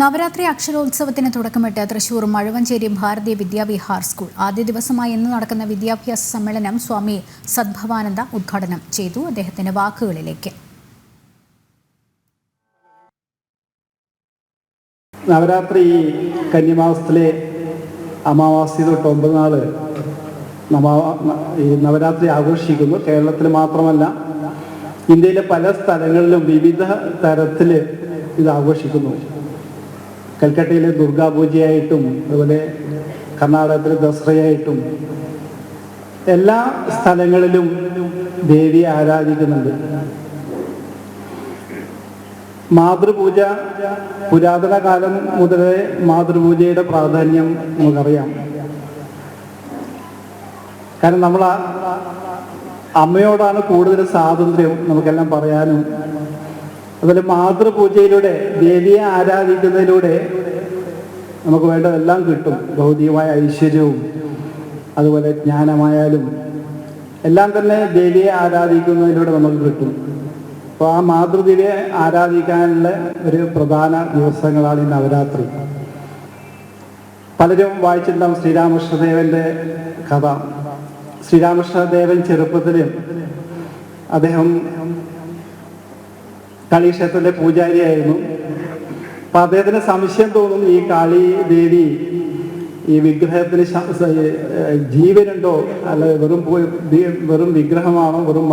നവരാത്രി അക്ഷരോത്സവത്തിന് തുടക്കമിട്ട് തൃശൂർ മഴവഞ്ചേരി ഭാരതീയ Vidyavihar school. ആദ്യ ദിവസമായി ഇന്ന് നടക്കുന്ന വിദ്യാഭ്യാസ സമ്മേളനം സ്വാമി സദ്ഭവാനന്ദ ഉദ്ഘാടനം ചെയ്തു അദ്ദേഹത്തിന്റെ വാക്കുകളിലേക്ക്. നവരാത്രി കന്യമാസത്തിലെ അമാവാസി തൊട്ട് ഒമ്പത് നാൾ ഈ നവരാത്രി ആഘോഷിക്കുന്നു. കേരളത്തിൽ മാത്രമല്ല ഇന്ത്യയിലെ പല സ്ഥലങ്ങളിലും വിവിധ തരത്തിൽ ഇത് ആഘോഷിക്കുന്നു. കൽക്കട്ടയിലെ ദുർഗാപൂജയായിട്ടും അതുപോലെ കർണാടകത്തിലെ ദസറയായിട്ടും എല്ലാ സ്ഥലങ്ങളിലും ദേവിയെ ആരാധിക്കുന്നുണ്ട്. മാതൃപൂജ പുരാതന കാലം മുതലേ മാതൃപൂജയുടെ പ്രാധാന്യം നമുക്കറിയാം. കാരണം നമ്മൾ അമ്മയോടാണ് കൂടുതൽ സ്വാതന്ത്ര്യം നമുക്കെല്ലാം പറയാനും അതുപോലെ മാതൃപൂജയിലൂടെ ദേവിയെ ആരാധിക്കുന്നതിലൂടെ നമുക്ക് വേണ്ടതെല്ലാം കിട്ടും. ഭൗതികമായ ഐശ്വര്യവും അതുപോലെ ജ്ഞാനമായാലും എല്ലാം തന്നെ ദേവിയെ ആരാധിക്കുന്നതിലൂടെ നമുക്ക് കിട്ടും. അപ്പോൾ ആ മാതൃദേവിയെ ആരാധിക്കാനുള്ള ഒരു പ്രധാന ദിവസങ്ങളാണ് ഈ നവരാത്രി. പലരും വായിച്ചിട്ടുണ്ടാവും ശ്രീരാമകൃഷ്ണദേവന്റെ കഥ. ശ്രീരാമകൃഷ്ണദേവൻ ചെറുപ്പത്തിൽ അദ്ദേഹം കാളീക്ഷേത്രത്തിലെ പൂജാരിയായിരുന്നു. അപ്പൊ അദ്ദേഹത്തിന് സംശയം തോന്നും ഈ കാളി ദേവി ഈ വിഗ്രഹത്തിന് ജീവനുണ്ടോ? അല്ല വെറും വെറും വിഗ്രഹമാണോ? വെറും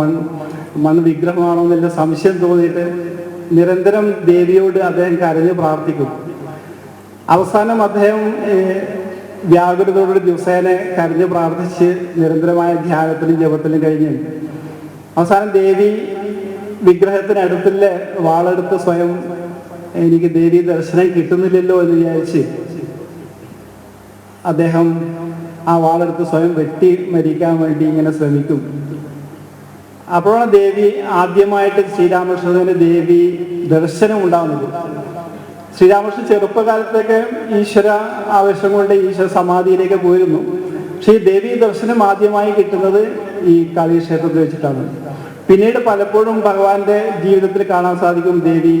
മൺ വിഗ്രഹമാണോ എന്നുള്ള സംശയം തോന്നിയിട്ട് നിരന്തരം ദേവിയോട് അദ്ദേഹം കരഞ്ഞ് പ്രാർത്ഥിക്കും. അവസാനം അദ്ദേഹം വ്യാകുലതയോട് ദിവസേന കരഞ്ഞ് പ്രാർത്ഥിച്ച് നിരന്തരമായ ധ്യാനത്തിലും ജപത്തിലും കഴിഞ്ഞ് അവസാനം ദേവി വിഗ്രഹത്തിനടുത്തുള്ള വാളെടുത്ത് സ്വയം എനിക്ക് ദേവി ദർശനം കിട്ടുന്നില്ലല്ലോ എന്ന് വിചാരിച്ച് അദ്ദേഹം ആ വാളെടുത്ത് സ്വയം വെട്ടി മരിക്കാൻ വേണ്ടി ഇങ്ങനെ ശ്രമിക്കും. അപ്പോഴാണ് ദേവി ആദ്യമായിട്ട് ശ്രീരാമകൃഷ്ണന് ദേവി ദർശനം ഉണ്ടാകുന്നത് ശ്രീരാമകൃഷ്ണൻ ചെറുപ്പകാലത്തൊക്കെ ഈശ്വര ആവേശം കൊണ്ട് ഈശ്വര സമാധിയിലേക്ക് പോയിരുന്നു. പക്ഷേ ഈ ദേവി ദർശനം ആദ്യമായി കിട്ടുന്നത് ഈ കാളീക്ഷേത്രത്തിൽ വെച്ചിട്ടാണ്. പിന്നീട് പലപ്പോഴും ഭഗവാന്റെ ജീവിതത്തിൽ കാണാൻ സാധിക്കും ദേവി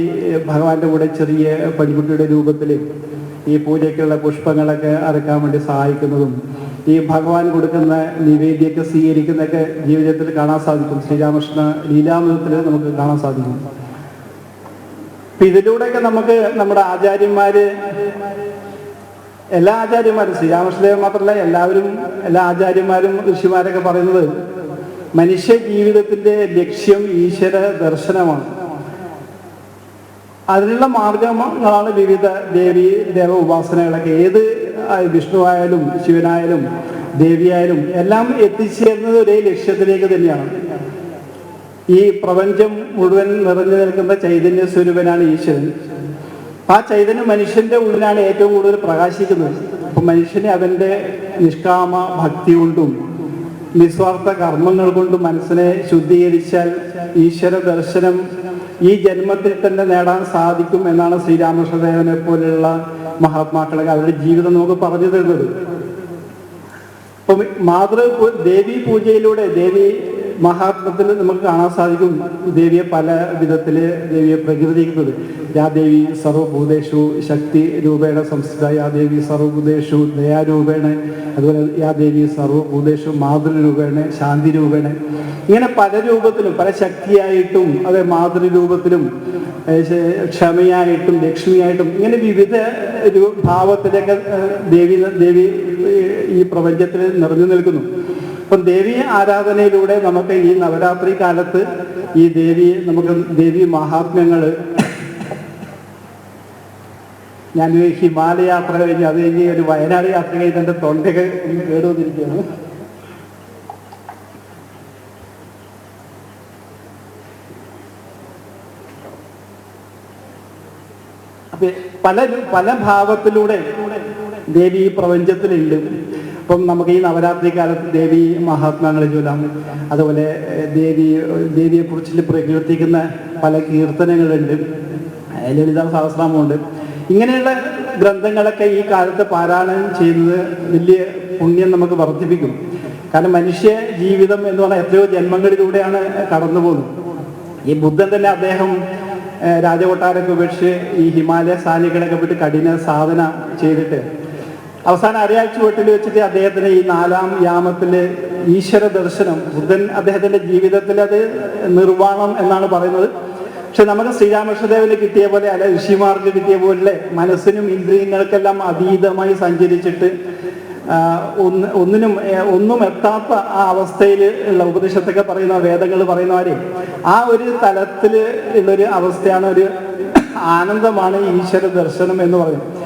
ഭഗവാന്റെ കൂടെ ചെറിയ പെൺകുട്ടിയുടെ രൂപത്തിൽ ഈ പൂജയ്ക്കുള്ള പുഷ്പങ്ങളൊക്കെ അറക്കാൻ വേണ്ടി സഹായിക്കുന്നതും ഈ ഭഗവാൻ കൊടുക്കുന്ന നിവേദ്യമൊക്കെ സ്വീകരിക്കുന്നതൊക്കെ ജീവിതത്തിൽ കാണാൻ സാധിക്കും. ശ്രീരാമകൃഷ്ണ ലീലാമൃതത്തിൽ നമുക്ക് കാണാൻ സാധിക്കും. അപ്പൊ ഇതിലൂടെയൊക്കെ നമുക്ക് നമ്മുടെ ആചാര്യന്മാര് എല്ലാ ആചാര്യന്മാരും ശ്രീരാമകൃഷ്ണദേവൻ മാത്രമല്ല എല്ലാവരും എല്ലാ ആചാര്യന്മാരും ഋഷിമാരൊക്കെ പറയുന്നത് മനുഷ്യ ജീവിതത്തിന്റെ ലക്ഷ്യം ഈശ്വര ദർശനമാണ്. അതിനുള്ള മാർഗങ്ങളാണ് വിവിധ ദേവി ദേവ ഉപാസനകളൊക്കെ ഏത് വിഷ്ണുവായാലും ശിവനായാലും ദേവിയായാലും എല്ലാം എത്തിച്ചേരുന്നത് ഒരേ ലക്ഷ്യത്തിലേക്ക് തന്നെയാണ്. ഈ പ്രപഞ്ചം മുഴുവൻ നിറഞ്ഞു നിൽക്കുന്ന ചൈതന്യ സ്വരൂപനാണ് ഈശ്വരൻ. ആ ചൈതന്യം മനുഷ്യന്റെ ഉള്ളിലാണ് ഏറ്റവും കൂടുതൽ പ്രകാശിക്കുന്നത്. അപ്പൊ മനുഷ്യനെ അവന്റെ നിഷ്കാമ ഭക്തി കൊണ്ടും നിസ്വാർത്ഥ കർമ്മങ്ങൾ കൊണ്ട് മനസ്സിനെ ശുദ്ധീകരിച്ചാൽ ഈശ്വര ദർശനം ഈ ജന്മത്തിൽ തന്നെ നേടാൻ സാധിക്കും എന്നാണ് ശ്രീരാമകൃഷ്ണദേവനെ പോലെയുള്ള മഹാത്മാക്കളൊക്കെ അവരുടെ ജീവിതം നമുക്ക് പറഞ്ഞു തരുന്നത്. അപ്പം മാതൃ ദേവി പൂജയിലൂടെ ദേവി മഹാത്മത്തിൽ നമുക്ക് കാണാൻ സാധിക്കും ദേവിയെ പല വിധത്തിൽ ദേവിയെ പ്രകീർത്തിക്കുന്നത്. യാ ദേവി സർവഭൂതേഷു ശക്തി രൂപേണ സംസ്ഥിത. യാ ദേവി സർവഭൂതേഷു ദയാരൂപേണ അതുപോലെ യാ ദേവി സർവഭൂതേഷു മാതൃരൂപേണ ശാന്തി രൂപേണ. ഇങ്ങനെ പല രൂപത്തിലും പല ശക്തിയായിട്ടും അതെ മാതൃരൂപത്തിലും ക്ഷമയായിട്ടും ലക്ഷ്മിയായിട്ടും ഇങ്ങനെ വിവിധ ഭാവത്തിലൊക്കെ ദേവി ദേവി ഈ പ്രപഞ്ചത്തിൽ നിറഞ്ഞു നിൽക്കുന്നു. അപ്പം ദേവി ആരാധനയിലൂടെ നമുക്ക് ഈ നവരാത്രി കാലത്ത് ഈ ദേവി നമുക്ക് ദേവി മഹാത്മ്യങ്ങൾ ഞാൻ ഹിമാലയ യാത്ര കഴിഞ്ഞ് അത് കഴിഞ്ഞ് ഒരു വയനാട് യാത്ര കഴിഞ്ഞ് എന്റെ തൊണ്ടയൊക്കെ കേടുവന്നിരിക്കുകയാണ്. പല പല ഭാവത്തിലൂടെ ദേവി ഈ പ്രപഞ്ചത്തിലുണ്ട്. അപ്പം നമുക്ക് ഈ നവരാത്രി കാലത്ത് ദേവി മഹാത്മാങ്ങളെ ചൊല്ലാം. അതുപോലെ ദേവി ദേവിയെക്കുറിച്ച് പ്രകീർത്തിക്കുന്ന പല കീർത്തനങ്ങളുണ്ട്. ലളിത സഹസ്രാമമുണ്ട്. ഇങ്ങനെയുള്ള ഗ്രന്ഥങ്ങളൊക്കെ ഈ കാലത്ത് പാരായണം ചെയ്യുന്നത് വലിയ പുണ്യം നമുക്ക് വർദ്ധിപ്പിക്കും. കാരണം മനുഷ്യ ജീവിതം എന്ന് പറഞ്ഞാൽ എത്രയോ ജന്മങ്ങളിലൂടെയാണ് കടന്നു പോകുന്നത്. ഈ ബുദ്ധൻ തന്നെ അദ്ദേഹം രാജകൊട്ടാരൊക്കെ ഉപേക്ഷിച്ച് ഈ ഹിമാലയ സാനികളൊക്കെ വിട്ട് കഠിന സാധന ചെയ്തിട്ട് അവസാനം അരയാഴ്ച വീട്ടിൽ വെച്ചിട്ട് അദ്ദേഹത്തിന് ഈ നാലാം യാമത്തിലെ ഈശ്വര ദർശനം ബുദ്ധൻ അദ്ദേഹത്തിന്റെ ജീവിതത്തിൽ അത് നിർവാണം എന്നാണ് പറയുന്നത്. പക്ഷെ നമുക്ക് ശ്രീരാമകൃഷ്ണദേവന് കിട്ടിയ പോലെ അല്ല ഋഷിമാർക്ക് കിട്ടിയ പോലെ മനസ്സിനും ഇന്ദ്രിയങ്ങൾക്കെല്ലാം അതീതമായി സഞ്ചരിച്ചിട്ട് ഒന്ന് ഒന്നിനും ഒന്നും എത്താത്ത ആ അവസ്ഥയിൽ ഉള്ള ഉപദേശത്തൊക്കെ പറയുന്ന വേദങ്ങൾ പറയുന്നവരെ ആ ഒരു തലത്തിൽ ഉള്ളൊരു അവസ്ഥയാണ് ഒരു ആനന്ദമാണ് ഈശ്വര ദർശനം എന്ന് പറയുന്നത്.